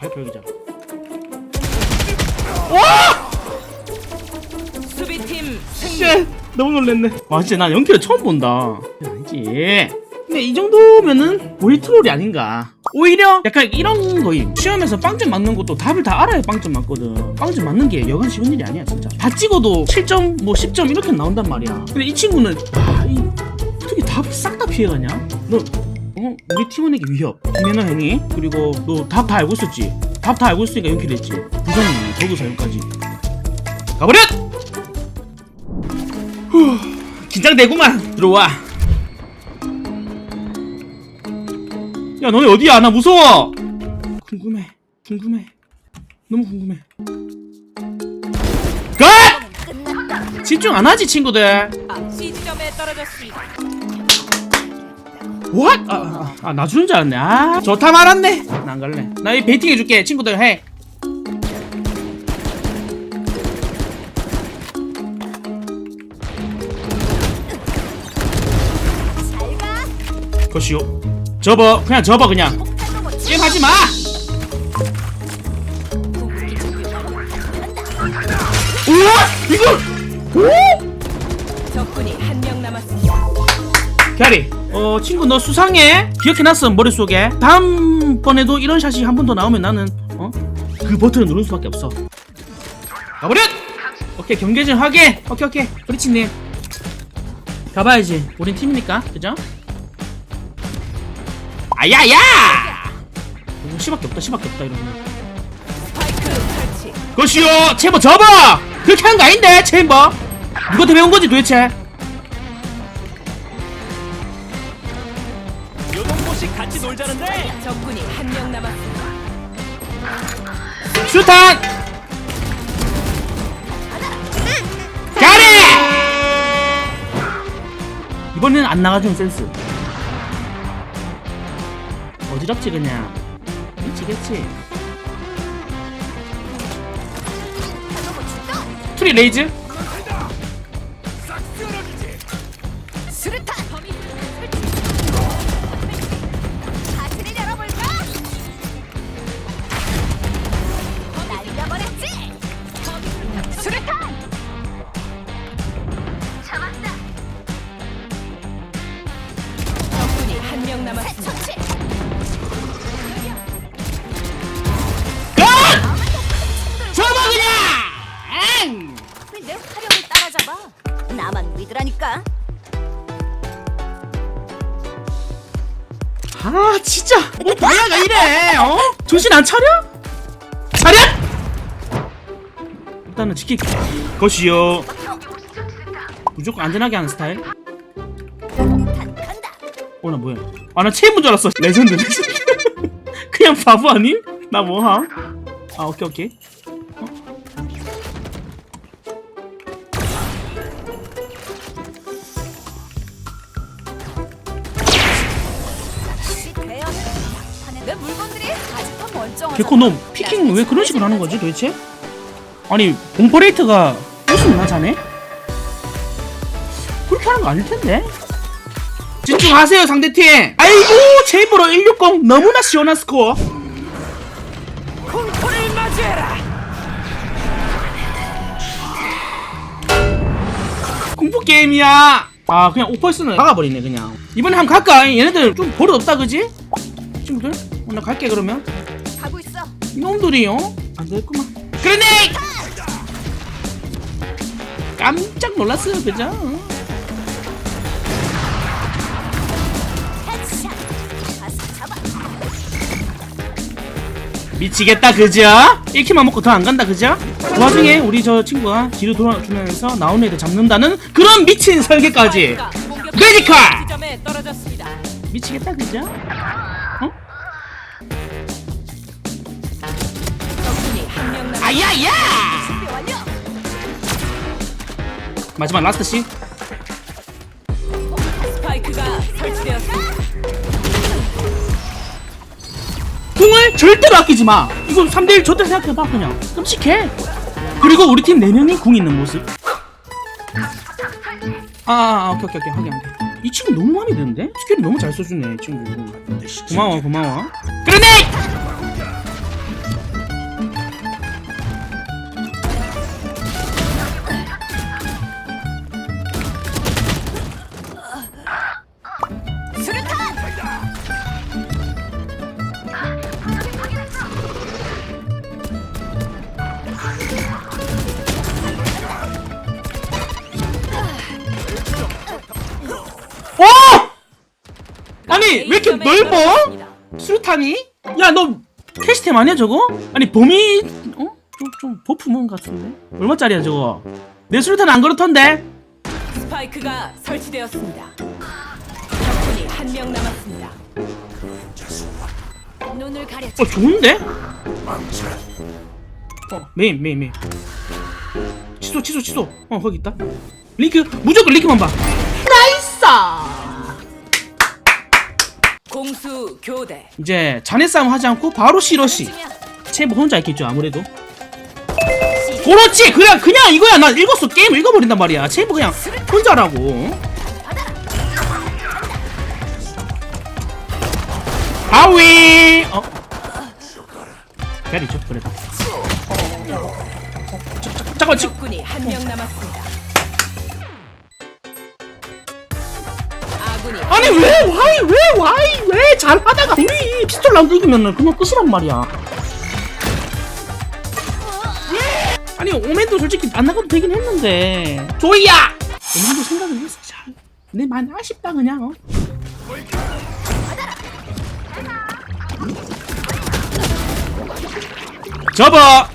발표 여기잖아 수비팀 승리. 쉣! 너무 놀랬네. 와 진짜 나 연기를 처음 본다. 아니지. 근데 이 정도면은 우리 트롤이 아닌가. 오히려 약간 이런 거임. 시험에서 빵점 맞는 것도 답을 다 알아야 빵점 맞거든. 빵점 맞는 게 여간 쉬운 일이 아니야 진짜. 다 찍어도 7점 뭐 10점 이렇게 나온단 말이야. 근데 이 친구는 와, 이, 어떻게 답을 싹 다 피해가냐? 너 어? 우리 팀원에게 위협. 김연아 행위 그리고 너 답 다 알고 있었지? 답 다 알고 있으니까 연기를 했지. 부정이 도구 사용까지. 가버려! 후, 긴장되구만. 들어와. 야 너네 어디야? 나 무서워. 궁금해. 궁금해. 너무 궁금해. 가! 집중 안 하지 친구들. 아, C 지점에 떨어졌습니다. What? 아, 아, 아, 나 주는 줄 알았네. 아, 좋다 말았네. 나 안 갈래. 나 이 베이팅 해줄게. 친구들 해. 것이요. 접어. 그냥 접어 그냥. 게임 하지 마. 우와 이거. 오? 적군이 한 명 남았습니다. 캐리 어 친구 너 수상해 기억해놨어 머릿속에 다음번에도 이런 샷이 한 번 더 나오면 나는 어? 그 버튼을 누를 수밖에 없어 가버려! 오케이 경계진 확인 오케이 오케이 브리치님 가봐야지 우린 팀이니까 그죠? 아야야! 오, 씨밖에 없다 씨밖에 없다 이러면. 그것이요 체버 접어! 그렇게 한 거 아닌데 체버 누구한테 배운 거지 도대체 적군이 한 명 남았습니다. 수탄! 가리! 이번에는 안 나가준 센스. 어지럽지 그냥. 미치겠지. 트리 레이즈? 따라잡아? 나만 믿으라니까 아 진짜 뭐 바야가 이래 어? 정신 안 차려? 차려! 일단은 지킬게 것이요 무조건 안전하게 하는 스타일 폭탄 간다! 어나 뭐야 아 나 체인 분 줄 알았어 레전드 레전드 그냥 바보 아님? 나 뭐함? 아 오케이 오케이 이 물건들이 아직도 멀쩡하잖아 개코놈 피킹 왜 그런 식으로 하는 거지 도대체? 아니 공퍼레이트가 웃음나 자네? 그렇게 하는 거 아닐 텐데? 집중하세요 상대팀 아이고 제이브로 160 너무나 시원한 스코어 공포를 맞이해라. 공포 게임이야 아 그냥 오퍼스는 박아버리네 그냥 이번에 한번 갈까? 얘네들 좀 버릇 없다 그지? 친구들? 어, 나 갈게 그러면 가고 있어 이놈들이요? 안 되겠구만 그러네! 깜짝 놀랐어요 그죠? 헤드샷 가서 잡아 미치겠다 그죠? 1킬만 먹고 더 안 간다 그죠? 그 와중에 우리 저 친구가 뒤로 돌아주면서 나온 애들 잡는다는 그런 미친 설계까지 공격 메디칼! 지점에 떨어졌습니다. 미치겠다 그죠? 아야야! 마지막 라스트 씨 스파이크가 설치되었습니다. 궁을 절대로 아끼지 마. 이거 3대1 줬다 생각해봐 그냥. 끔찍해. 그리고 우리 팀 4명이 궁 있는 모습. 아, 아, 아 오케이 오케이 오케이 확인 확인. 이 친구 너무 마음에 드는데? 스킬을 너무 잘 써주네 이 친구. 고마워 고마워. 그러네. 넓어? 떨어졌습니다. 수류탄이? 야 너 캐시템 아니야 저거? 아니 범위 어? 좀, 좀 버프몬 같은데? 얼마짜리야 저거? 내 수류탄 안 그렇던데? 스파이크가 설치되었습니다. 적군이 한 명 남았습니다. 눈을 가려. 어 좋은데? 어 메인 메인 메인 취소 취소 취소 어 거기 있다 링크 무조건 링크만 봐 공수 교대. 이제 자네 싸움 하지 않고 바로 시러시 체부 혼자 있겠죠 아무래도 그렇지 그냥 그냥 이거야 나 읽었어 게임 읽어버린단 말이야 체부 그냥 혼자라고 하위 어 기다리죠 그래도 잠깐만 지금 적군이 한 명 남았습니다. 아니 왜 와이 왜 와이 왜 잘하다가 우리 피스톨 안 들기면 그냥 끝이란 말이야. 아니 오맨도 솔직히 안 나가도 되긴 했는데. 조이야! 오맨도 생각을 했어 잘. 근데 많이 아쉽다 그냥 어? 접어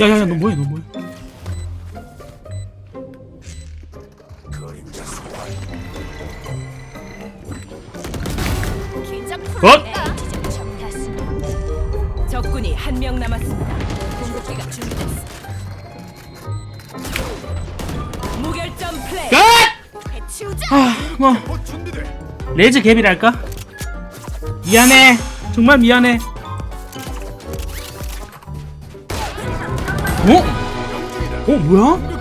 야야야 너 뭐해 너 뭐해 어? 적군이 한 명 남았습니다. 공격기가 준비됐어. 무결점 플레이. 끝! 해치우자. 아 뭐 레즈 갭이랄까? 미안해 정말 미안해 어? 어 뭐야?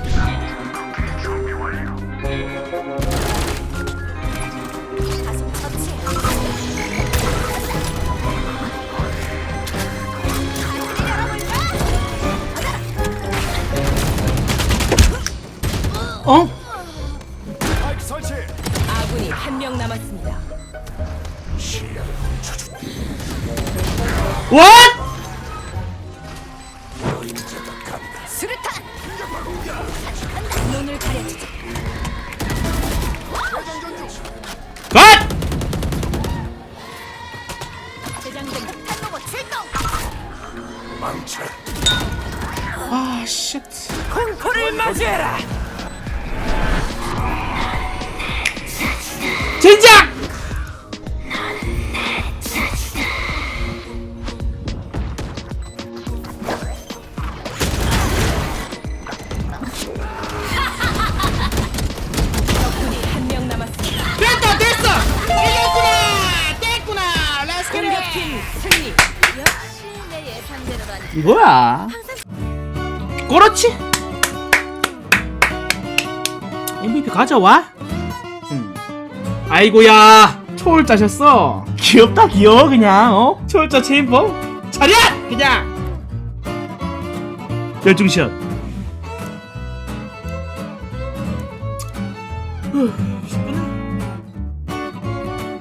어? 출동. 아 쉣. 공포를 맞이해라. 젠장! 이거야. 그렇지. MVP 가져와. 음. 아이고야. 초월자셨어. 귀엽다 귀여워 그냥. 어? 초월자 체인버. 차렷! 그냥. 열중샷.